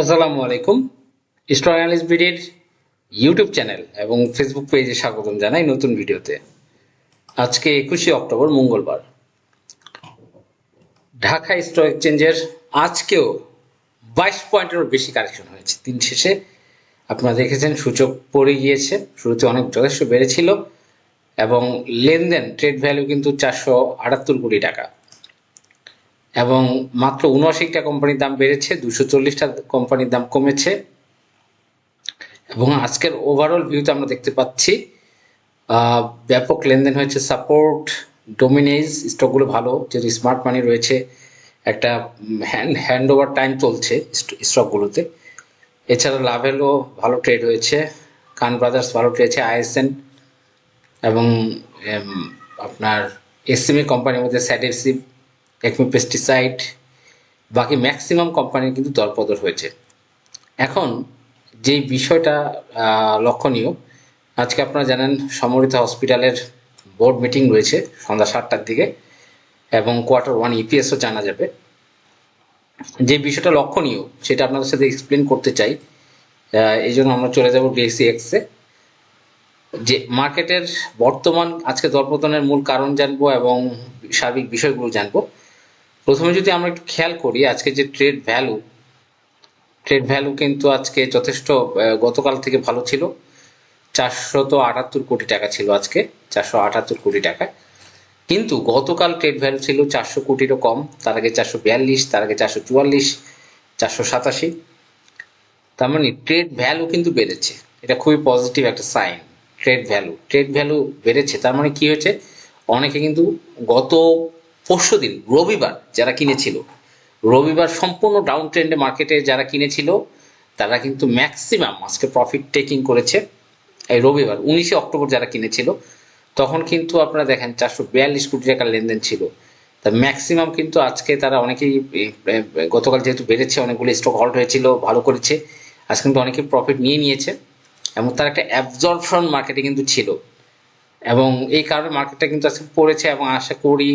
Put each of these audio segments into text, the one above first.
আসসালামু আলাইকুম। Strong analyst বিডির ইউটিউব চ্যানেল এবং ফেসবুক পেজে স্বাগতম জানাই নতুন ভিডিওতে। আজকে একুশে অক্টোবর, মঙ্গলবার। ঢাকা স্টক এক্সচেঞ্জের আজকেও বাইশ পয়েন্টেরও বেশি কারেকশন হয়েছে দিন শেষে। আপনারা দেখেছেন, সূচক পড়ে গিয়েছে। শুরুতে অনেক যথেষ্ট বেড়েছিল এবং লেনদেন, ট্রেড ভ্যালু কিন্তু চারশো আটাত্তর কোটি টাকা। এবং মাত্র উনআশিটা কোম্পানির দাম বেড়েছে, দুশো চল্লিশটা কোম্পানির দাম কমেছে। এবং আজকের ওভারঅল ভিউতে আমরা দেখতে পাচ্ছি ব্যাপক লেনদেন হয়েছে সাপোর্ট ডোমিনেজ স্টকগুলো ভালো, যেহেতু স্মার্ট মানি রয়েছে, একটা হ্যান্ড হ্যান্ড ওভার টাইম চলছে স্টকগুলোতে এছাড়া লাভেলও ভালো ট্রেড হয়েছে কান ব্রাদার্স ভালো ট্রেড হয়েছে আইএসএন এবং আপনার এসএমই কোম্পানির মধ্যে স্যাডেসিভ একমি পেস্টিসাইড বাকি ম্যাক্সিমাম কোম্পানির কিন্তু দরপদর হয়েছে। এখন যে বিষয়টা লক্ষণীয়, আজকে আপনারা জানেন সমরিত হসপিটালের বোর্ড মিটিং রয়েছে সন্ধ্যা সাতটার দিকে এবং কোয়ার্টার ওয়ান ইপিএসও জানা যাবে। যে বিষয়টা লক্ষণীয়, সেটা আপনাদের সাথে এক্সপ্লেন করতে চাই। এই জন্য আমরা চলে যাব ডিএসসি এক্সে যে মার্কেটের বর্তমান, আজকে দরপতনের মূল কারণ জানব এবং সার্বিক বিষয়গুলো জানব। প্রথমে যদি আমরা একটু খেয়াল করি, আজকে যে ট্রেড ভ্যালু ট্রেড ভ্যালু কিন্তু আজকে যথেষ্ট গতকাল থেকে ভালো ছিল। চারশত আটাত্তর কোটি টাকা ছিল আজকে চারশো আটাত্তর কোটি টাকা। কিন্তু গতকাল ট্রেড ভ্যালু ছিল চারশো কোটিরও কম, তার আগে চারশো বিয়াল্লিশ, তার আগে চারশো চুয়াল্লিশ, চারশো সাতাশি। তার মানে ট্রেড ভ্যালু কিন্তু বেড়েছে। এটা খুবই পজিটিভ একটা sign trade value trade value বেড়েছে, তার মানে কি হয়েছে? অনেকে কিন্তু গত পরশু দিন রবিবার যারা কিনেছিল, রবিবার সম্পূর্ণ ডাউন ট্রেন্ডে মার্কেটে যারা কিনেছিল, তারা কিন্তু ম্যাক্সিমাম আজকে প্রফিট টেকিং করেছে। এই রবিবার, উনিশে অক্টোবর যারা কিনেছিল, তখন কিন্তু আপনারা দেখেন চারশো বিয়াল্লিশ কোটি টাকার লেনদেন ছিল। তা ম্যাক্সিমাম কিন্তু আজকে তারা অনেকেই গতকাল যেহেতু বেড়েছে, অনেকগুলো স্টক হল্ট হয়েছিল, ভালো করেছে। আজ কিন্তু অনেকে প্রফিট নিয়ে নিয়েছে। এবং তার একটা অ্যাবজর্পশন মার্কেটে কিন্তু ছিল। এবং এই কারণে মার্কেটটা কিন্তু আজকে পড়েছে এবং আশা করি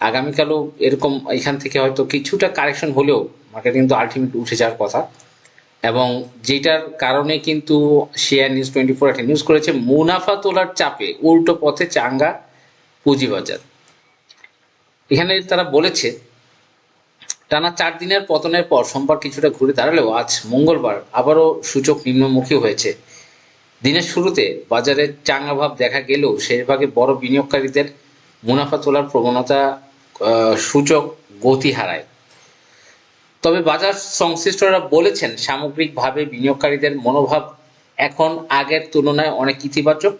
আগামীকালও এরকম এখান থেকে হয়তো কিছুটা কারেকশন হলেও মার্কেট কিন্তু আলটিমেট উঠে যাওয়ার কথা। এবং যেটার কারণে কিন্তু শেয়ার নিউজ টোয়েন্টি ফোর একটা নিউজ করেছে, মুনাফা তোলার চাপে উল্টো পথে চাঙ্গা পুঁজিবাজার। এখানে তারা বলেছে, টানা চার দিনের পতনের পর সোমবার কিছুটা ঘুরে দাঁড়ালেও আজ মঙ্গলবার আবারও সূচক নিম্নমুখী হয়েছে। দিনের শুরুতে বাজারে চাঙ্গা ভাব দেখা গেলেও শেষভাগে বড় বিনিয়োগকারীদের মুনাফা তোলার প্রবণতা সূচক গতি হারায়। তবে বাজার সংশ্লিষ্টরা বলেছেন, সামগ্রিকভাবে বিনিয়োগকারীদের মনোভাব এখন আগের তুলনায় অনেক ইতিবাচক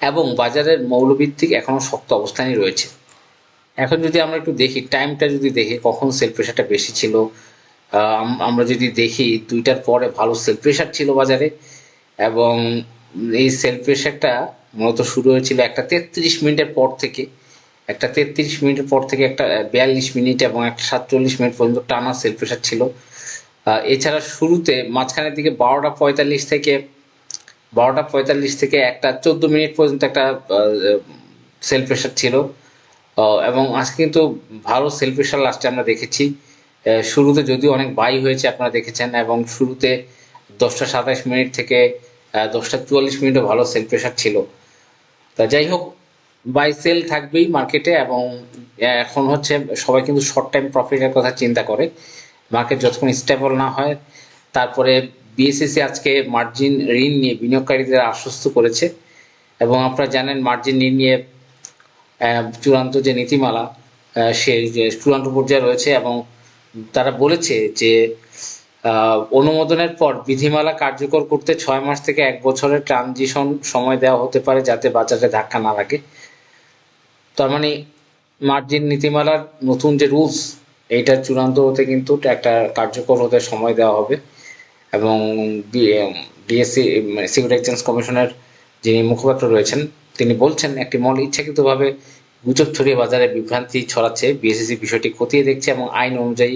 এবং বাজারের মৌলভিত্তিক এখনও শক্ত অবস্থানই রয়েছে। এখন যদি আমরা একটু দেখি, টাইমটা যদি দেখি, কখন সেল প্রেশারটা বেশি ছিল আমরা যদি দেখি, দুইটার পরে ভালো সেল প্রেশার ছিল বাজারে এবং এই সেল প্রেশারটা মূলত শুরু হয়েছিল একটা তেত্রিশ মিনিটের পর থেকে একটা তেত্রিশ মিনিটের পর থেকে একটা বিয়াল্লিশ মিনিট এবং একটা সাতচল্লিশ মিনিট পর্যন্ত টানা সেল প্রেশার ছিল। এছাড়া শুরুতে মাঝখানের দিকে বারোটা পঁয়তাল্লিশ থেকে, বারোটা পঁয়তাল্লিশ থেকে একটা চোদ্দ মিনিট পর্যন্ত একটা সেল প্রেশার ছিল। এবং আজকে কিন্তু ভালো সেল প্রেশার লাস্টে আমরা দেখেছি। শুরুতে যদিও অনেক বাই হয়েছে আপনারা দেখেছেন এবং শুরুতে দশটা সাতাশ মিনিট থেকে দশটা চুয়াল্লিশ মিনিটও ভালো সেল প্রেশার ছিল। তা যাই হোক বাই সেল থাকবেই মার্কেটে এবং এখন হচ্ছে সবাই কিন্তু শর্ট টাইম প্রফিটের কথা চিন্তা করে। মার্কেট যতক্ষণ স্টেবল না হয় তারপরে বিএসসিসি আজকে মার্জিন ঋণ নিয়ে বিনিয়োগকারীদের আশ্বস্ত করেছে। এবং আপনারা জানেন মার্জিন ঋণ নিয়ে চূড়ান্ত যে নীতিমালা আহ, সে যে চূড়ান্ত পর্যায়ে রয়েছে এবং তারা বলেছে যে অনুমোদনের পর বিধিমালা কার্যকর করতে ছয় মাস থেকে এক বছরের ট্রানজিশন সময় দেওয়া হতে পারে যাতে বাজারে ধাক্কা না লাগে। তার মানে মার্জিন নীতিমালার নতুন যে রুলস এইটা চূড়ান্ত হতে কিন্তু একটা কার্যকর হতে সময় দেওয়া হবে। এবং বিএসসি সিকিউরিটি এক্সচেঞ্জ কমিশনের যিনি মুখপাত্র রয়েছেন, তিনি বলছেন একটি মল ইচ্ছাকৃতভাবে গুজব ছড়িয়ে বাজারে বিভ্রান্তি ছড়াচ্ছে। বিএসসি বিষয়টি খতিয়ে দেখছে এবং আইন অনুযায়ী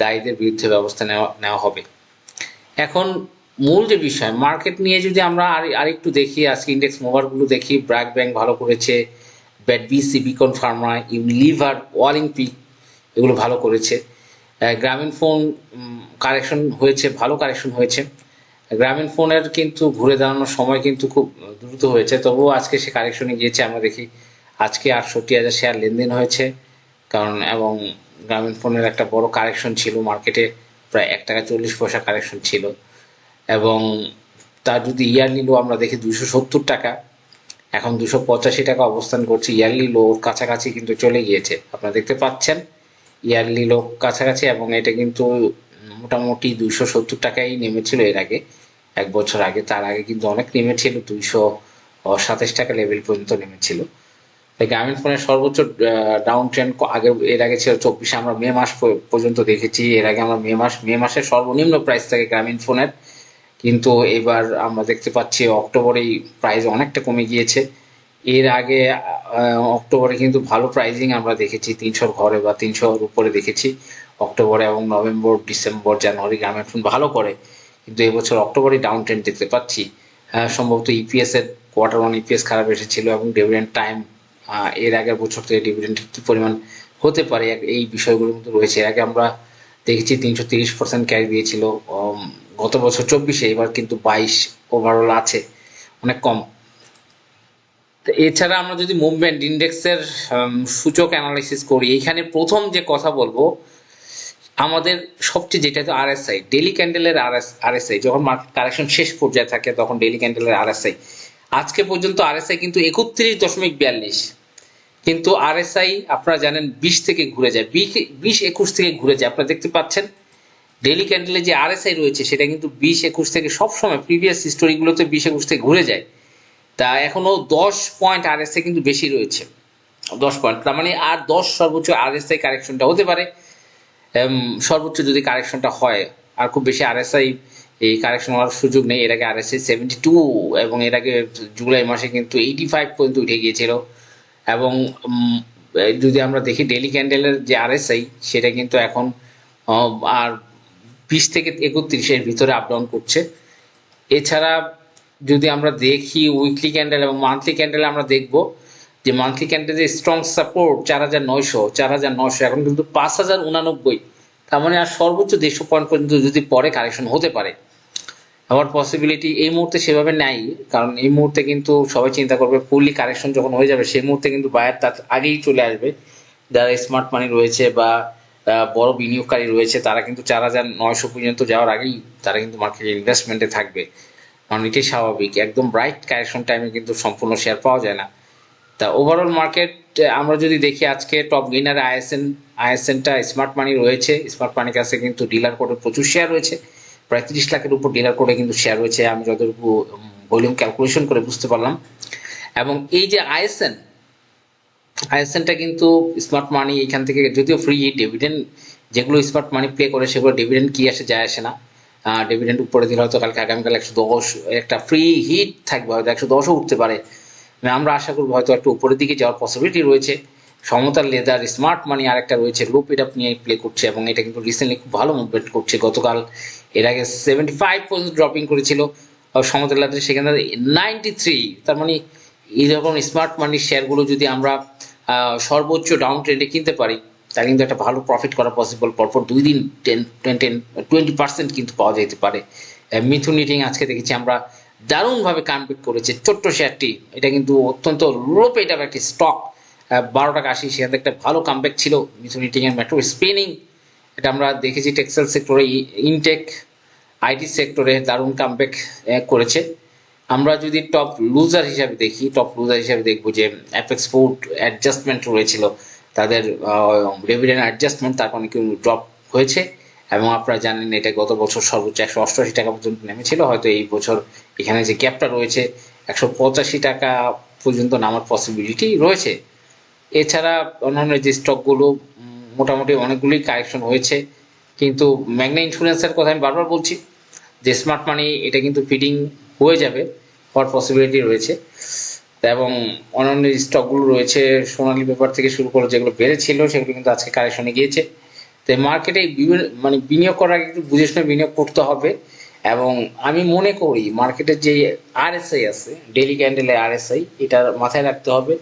দায়ীদের বিরুদ্ধে ব্যবস্থা নেওয়া নেওয়া হবে। এখন মূল যে বিষয়, মার্কেট নিয়ে যদি আমরা আর, আরেকটু দেখি, আজকে ইন্ডেক্স মোভারগুলো দেখি ব্র্যাক ব্যাংক ভালো করেছে BAT BC Beacon pharma Unilever Olympic এগুলো ভালো করেছে। গ্রামীণ ফোন কারেকশন হয়েছে, ভালো কারেকশন হয়েছে। গ্রামীণ ফোনের কিন্তু ঘুরে দাঁড়ানোর সময় কিন্তু খুব দ্রুত হয়েছে। তবুও আজকে সে কারেকশনে গিয়েছে, আমরা দেখি আজকে আটষট্টি হাজার শেয়ার লেনদেন হয়েছে। কারণ, এবং গ্রামীণ ফোনের একটা বড় কারেকশন ছিল মার্কেটে প্রায় এক টাকা চল্লিশ পয়সা কারেকশন ছিল। এবং তার যদি ইয়ারলি লো আমরা দেখি দুশো সত্তর টাকা। এখন দুশো পঁচাশি টাকা অবস্থান করছে। ইয়ারলি লো কাছাকাছি কিন্তু চলে গিয়েছে। আপনারা দেখতে পাচ্ছেন, ইয়ারলি লো কাছাকাছি এবং এটা কিন্তু মোটামুটি দুইশো সত্তর টাকাই নেমেছিল এর আগে, এক বছর আগে। তার আগে কিন্তু অনেক নেমেছিল দুইশো সাতাশ টাকা লেভেল পর্যন্ত নেমেছিল। তাই গ্রামীণ ফোনের সর্বোচ্চ ডাউন ট্রেন্ড আগে, এর আগে ছিল চব্বিশে। আমরা মে মাস পর্যন্ত দেখেছি। এর আগে আমরা মে মাস, মে মাসের সর্বনিম্ন প্রাইস থাকে গ্রামীণ ফোনের কিন্তু এবার আমরা দেখতে পাচ্ছি অক্টোবরেই প্রাইস অনেকটা কমে গিয়েছে। এর আগে অক্টোবরে কিন্তু ভালো প্রাইজিং আমরা দেখেছি, তিনশোর ঘরে বা তিনশোর উপরে দেখেছি। অক্টোবরে এবং নভেম্বর, ডিসেম্বর, জানুয়ারি গ্রামীণ ফোন ভালো করে, কিন্তু এবছর অক্টোবরে ডাউন ট্রেন্ড দেখতে পাচ্ছি। সম্ভবত ইপিএস এর কোয়ার্টার ওয়ান ইপিএস খারাপ এসেছিল এবং ডিভিডেন্ড টাইম এর আগের বছর থেকে ডিভিডেন্ড কি পরিমাণ হতে পারে, এই বিষয়গুলো কিন্তু রয়েছে। এর আগে আমরা দেখেছি তিনশো তিরিশ পার্সেন্ট ক্যারি দিয়েছিল গত বছর চব্বিশে, এবার কিন্তু বাইশ ওভারঅল আছে, অনেক কম। তো এছাড়া আমরা যদি মুভমেন্ট ইন্ডেক্সের সূচক অ্যানালাইসিস করি এইখানে প্রথম যে কথা বলব, আমাদের সবচেয়ে যেটা তো আরএসআই ডেলি ক্যান্ডেলের আরএস আরএসআই যখন মার্কেট কারেকশন শেষ পর্যায়ে থাকে, তখন ডেলি ক্যান্ডেলের আরএসআই আজকে পর্যন্ত আরএসআই কিন্তু একত্রিশ দশমিক বিয়াল্লিশ, কিন্তু আরএসআই আপনারা জানেন বিশ থেকে ঘুরে যায় বিশ একুশ থেকে ঘুরে যায়, আপনারা দেখতে পাচ্ছেন। ডেলি ক্যান্ডেলে যে আরএসআই রয়েছে, সেটা কিন্তু বিশ একুশ থেকে সবসময় প্রিভিয়াস হিস্টোরিগুলোতে বিশ একুশ থেকে ঘুরে যায়। তা এখনও দশ পয়েন্ট আরএসআই কিন্তু বেশি রয়েছে। দশ পয়েন্ট তার মানে আর দশ সর্বোচ্চ আরএসআই কারেকশনটা হতে পারে। সর্বোচ্চ যদি কারেকশনটা হয়, আর খুব বেশি আরএসআই এই কারেকশন হওয়ার সুযোগ নেই, এর আগে আরএসআই সেভেন্টি টু এবং এর আগে জুলাই মাসে কিন্তু এইটি ফাইভ পর্যন্ত উঠে গিয়েছিল। এবং যদি আমরা দেখি ডেলি ক্যান্ডেলের যে আরএসআই সেটা কিন্তু এখন আর বিশ থেকে একত্রিশের ভিতরে আপ ডাউন করছে। এছাড়া যদি আমরা দেখি উইকলি ক্যান্ডেল এবং মান্থলি ক্যান্ডেল আমরা দেখব যে মান্থলি ক্যান্ডেলের স্ট্রং সাপোর্ট চার হাজার নয়শো, চার হাজার নয়শো, এখন কিন্তু পাঁচ হাজার উনানব্বই। তার মানে আর সর্বোচ্চ দেড়শো পয়েন্ট পর্যন্ত যদি পরে কারেকশন হতে পারে, আমার পসিবিলিটি এই মুহূর্তে সেভাবে নাই। কারণ এই মুহূর্তে কিন্তু সবাই চিন্তা করবে ফুললি কারেকশন যখন হয়ে যাবে, সেই মুহূর্তে কিন্তু বায়ার তার আগেই চলে আসবে। যারা স্মার্ট মানি রয়েছে বা বড় বিনিয়োগকারী রয়েছে, তারা কিন্তু চার হাজার নয়শো পর্যন্ত যাওয়ার আগেই তারা কিন্তু মার্কেটে ইনভেস্টমেন্টে থাকবে। কারণ এটাই স্বাভাবিক, একদম ব্রাইট কারেকশন টাইমে কিন্তু সম্পূর্ণ শেয়ার পাওয়া যায় না। তা ওভারঅল মার্কেট আমরা যদি দেখি আজকে টপ গেইনারে আইএসএন আইএসএনটা স্মার্ট মানি রয়েছে স্মার্ট মানির কাছে কিন্তু ডিলার কোডে প্রচুর শেয়ার রয়েছে। প্রায় তিরিশ লাখের উপর ডিলার কোডে কিন্তু শেয়ার রয়েছে, আমি যতটুকু ভলিউম ক্যালকুলেশন করে বুঝতে পারলাম। এবং এই যে আইএসএন আইএসএনটা কিন্তু স্মার্ট মানি এখান থেকে যদিও ফ্রি ডিভিডেন্ড যেগুলো স্মার্ট মানি প্লে করে সেগুলো ডিভিডেন্ড কি আসে যায় আসে না। ডিভিডেন্ড উপরে দিলে হয়তো কালকে আগামীকাল একশো দশ, একটা ফ্রি হিট থাকবে, হয়তো একশো দশও উঠতে পারে। মানে আমরা আশা করব হয়তো একটু উপরের দিকে যাওয়ার পসিবিলিটি রয়েছে। সমতার লেদার স্মার্ট মানি আরেকটা রয়েছে লো এটা নিয়ে প্লে করছে এবং এটা কিন্তু রিসেন্টলি খুব ভালো মুভমেন্ট করছে। গতকাল এর আগে সেভেন্টি ফাইভ পর্যন্ত ড্রপিং করেছিল সমতার লেদার সেখানে নাইনটি থ্রি তার মানে এই রকম স্মার্ট মানির শেয়ারগুলো যদি আমরা সর্বোচ্চ ডাউন ট্রেন্ডে কিনতে পারি তাহলে কিন্তু একটা ভালো প্রফিট করা পসিবল পরপর দুই দিন ten ten ten twenty percent কিন্তু পাওয়া যেতে পারে। মিথুন ইটিং আজকে দেখেছি আমরা দারুণভাবে কামব্যাক করেছে। ছোট্ট শেয়ারটি, এটা কিন্তু অত্যন্ত লো পেট একটি স্টক বারো টাকা আশি সেখান থেকে একটা ভালো কামব্যাক ছিল মিথুন ইটিং এর মেট্রো স্পেনিং এটা আমরা দেখেছি টেক্সটাইল সেক্টরে ইনটেক আইটি সেক্টরে দারুণ কামব্যাক করেছে। আমরা যদি টপ লুজার হিসাবে দেখি টপ লুজার হিসাবে দেখব যে অ্যাপেক্স ফুড অ্যাডজাস্টমেন্ট রয়েছিল, তাদের রেভিডেন্ট অ্যাডজাস্টমেন্ট তার কারণে কিন্তু ড্রপ হয়েছে, এবং আপনারা জানেন এটা গত বছর সর্বোচ্চ একশো অষ্টআশি টাকা পর্যন্ত নেমেছিল, হয়তো এই বছর এখানে যে গ্যাপটা রয়েছে, একশো পঁচাশি টাকা পর্যন্ত নামার পসিবিলিটি রয়েছে। এছাড়া অন্যান্য যে স্টকগুলো মোটামুটি অনেকগুলোই কারেকশন হয়েছে, কিন্তু ম্যাগনা ইন্স্যুরেন্সের কথা আমি বারবার বলছি, যে স্মার্ট মানি এটা কিন্তু ফিডিং হয়ে যাবে, হওয়ার পসিবিলিটি রয়েছে। এবং অন্যান্য স্টকগুলো রয়েছে, সোনালী পেপার থেকে শুরু করে যেগুলো বেড়েছিল, সেগুলো কিন্তু আজকে কারেকশনে গিয়েছে। তো মার্কেটে বিভিন্ন মানে বিনিয়োগ করার আগে একটু বুঝে শুনে বিনিয়োগ করতে হবে। এবং আমি মনে করি মার্কেটের যে আরএসআই আছে ডেলি ক্যান্ডেলে আরএসআই এটা মাথায় রাখতে হবে।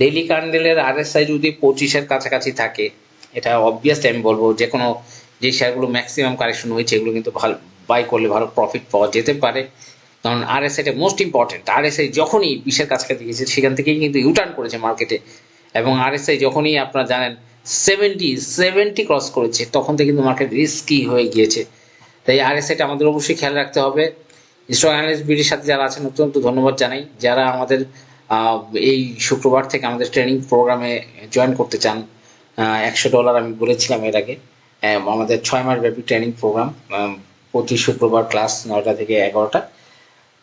ডেলি ক্যান্ডেলের আরএসআই যদি পঁচিশের কাছাকাছি থাকে, এটা অবভিয়াসলি আমি বলব যে কোনো যে শেয়ারগুলো ম্যাক্সিমাম কারেকশন হয়েছে, এগুলো কিন্তু ভালো বাই করলে ভালো প্রফিট পাওয়া যেতে পারে। কারণ আর এস আইটা most important R S I যখনই বিশের কাছাকাছি গেছে সেখান থেকেই কিন্তু ইউটার্ন করেছে মার্কেটে এবং আর এস আই যখনই আপনারা জানেন সেভেন্টি সেভেন্টি ক্রস করেছে, তখন থেকে কিন্তু মার্কেট রিস্কি হয়ে গিয়েছে। তাই আর এস আইটা আমাদের অবশ্যই খেয়াল রাখতে হবে। স্টক অ্যানালিস্ট বিডির সাথে যারা আছেন, অত্যন্ত ধন্যবাদ জানাই। যারা আমাদের এই শুক্রবার থেকে আমাদের ট্রেনিং প্রোগ্রামে জয়েন করতে চান একশো ডলার আমি বলেছিলাম এর আগে। আমাদের ছয় মাস ব্যাপী ট্রেনিং প্রোগ্রাম প্রতি শুক্রবার ক্লাস নয়টা থেকে এগারোটা।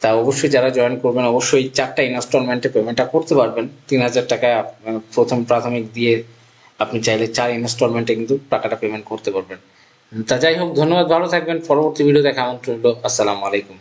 তা অবশ্যই যারা জয়েন করবেন, অবশ্যই চারটা ইনস্টলমেন্টে পেমেন্টটা করতে পারবেন। তিন হাজার টাকা প্রথম প্রাথমিক দিয়ে আপনি চাইলে চার ইনস্টলমেন্টে কিন্তু টাকাটা পেমেন্ট করতে পারবেন। তা যাই হোক, ধন্যবাদ, ভালো থাকবেন। পরবর্তী ভিডিও দেখা আমন্ত্রণ রইল। আসসালামু আলাইকুম।